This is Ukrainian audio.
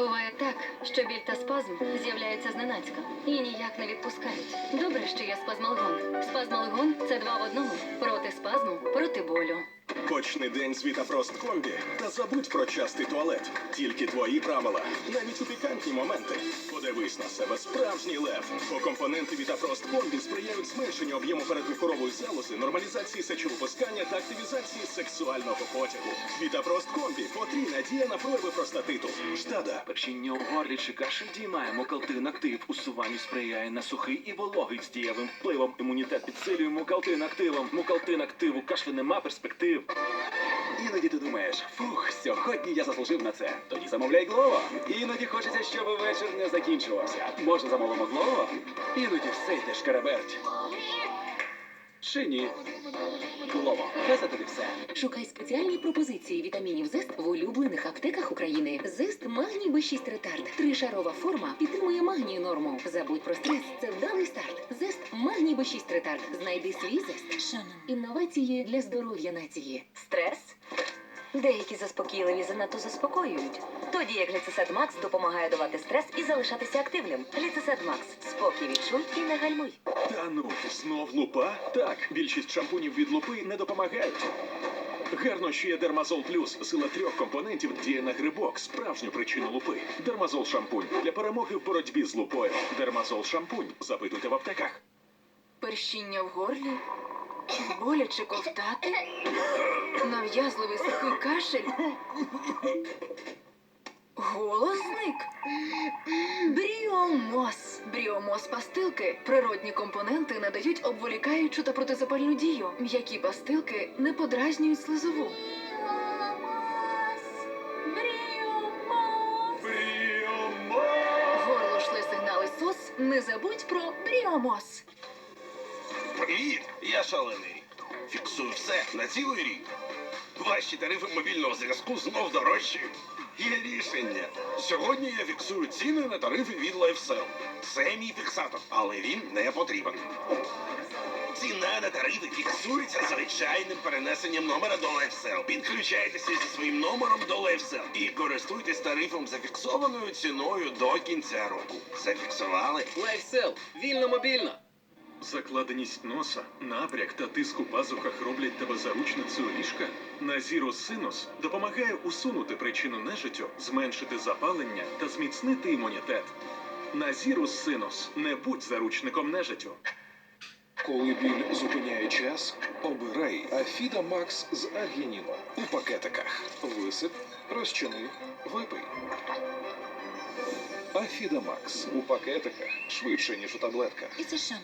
Буває так, що біль та спазм з'являються зненацька і ніяк не відпускають. Добре, що є спазмалгон. Спазмалгон це два в одному проти спазму, проти болю. Почни день з Вітапрост комбі та забудь про частий туалет. Тільки твої правила, навіть у пікантні моменти. Подивись на себе справжній лев. Бо компоненти Вітапрост комбі сприяють зменшенню об'єму передміхорової залози, нормалізації сечовипускання та активізації сексуального потягу. Вітапрост комбі потрійна дія на прояви простатиту. Штада. Першіння у горлі чи кашель діймає мокалтин актив. Усуванню сприяє на сухий і вологий з дієвим впливом. Імунітет підсилює мукалтин активом. Мукалтин актив у кашлі нема перспектив. Іноді ти думаєш, фух, сьогодні я заслужив на це. Тоді замовляй глово. Іноді хочеться, щоб вечір не закінчувався. Може, замовимо глово? Іноді все йде шкараберть. Чи ні? Глово. Це тобі все. Шукай спеціальні пропозиції вітамінів ЗЕСТ в улюблених аптеках України. ЗЕСТ Магній Б6 ретард. Тришарова форма підтримує магнію норму. Забудь про стрес. Це вдалий старт. ЗЕСТ Магній Б6 ретард. Знайди свій ЗЕСТ. Інновації для здоров'я нації. Стрес? Деякі заспокійливі занадто заспокоюють. Тоді як гліцесет Макс допомагає долати стрес і залишатися активним. Гліцесет Макс. Спокій відчуй і не гальмуй. Та ну, знов лупа? Так, більшість шампунів від лупи не допомагають. Гарно, що є Дермазол Плюс. Сила трьох компонентів діє на грибок, справжню причину лупи. Дермазол шампунь для перемоги в боротьбі з лупою. Дермазол шампунь. Запитуйте в аптеках. Першіння в горлі, боляче ковтати, нав'язливий сухий кашель. Голос зник. Бріомос. Бріомос пастилки. Природні компоненти надають обволікаючу та протизапальну дію. М'які пастилки не подразнюють слизову. Горло йшли сигнали СОС. Не забудь про Бріомос. Привіт, я шалений. Фіксую все на цілий рік. Ваші тарифи мобільного зв'язку знов дорожчі. Є рішення. Сьогодні я фіксую ціни на тарифи від LifeSell. Це мій фіксатор, але він не потрібен. Ціна на тарифи фіксується звичайним перенесенням номера до LifeSell. Підключайтеся зі своїм номером до LifeSell і користуйтесь тарифом зафіксованою ціною до кінця року. Зафіксували? Лайфсел. Вільно мобільно. Закладеність носа, набряк та тиск у пазухах роблять тебе заручницею ліжка. Назірус Синус допомагає усунути причину нежиттю, зменшити запалення та зміцнити імунітет. Назірус Синус не будь заручником нежиттю. Коли біль зупиняє час, обирай Афіда Макс з аргініном у пакетиках. Висип, розчини, випий. Афіда Макс у пакетиках швидше, ніж у таблетках.